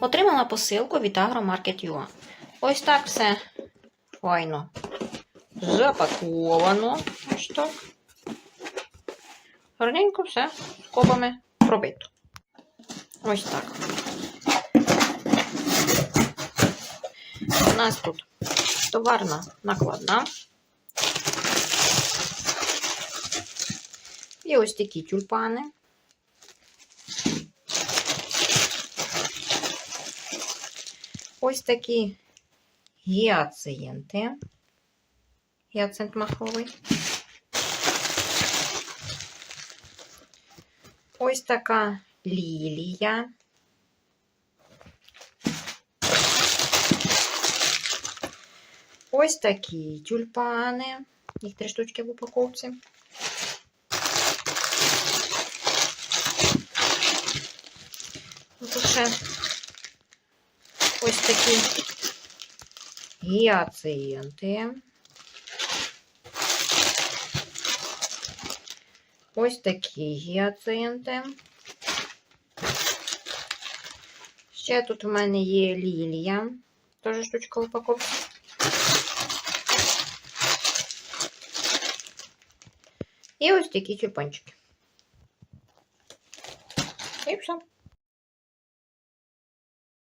Отримала посилку від Agromarket.ua. Ось так все файно запаковано. Ось так. Гарненько все скобами пробито. Ось так. У нас тут товарна накладна. І ось такі тюльпани. Ось такі гіацинти. Гіацинт маховий. Ось така лілія. Ось такі тюльпани. Їх три штучки в упаковці. Тут ще ось такі гіацинти. Ось такі гіацинти. Ще тут у мене є лілія. Теж штучка в упаковці. І ось такі тюльпанчики. І все.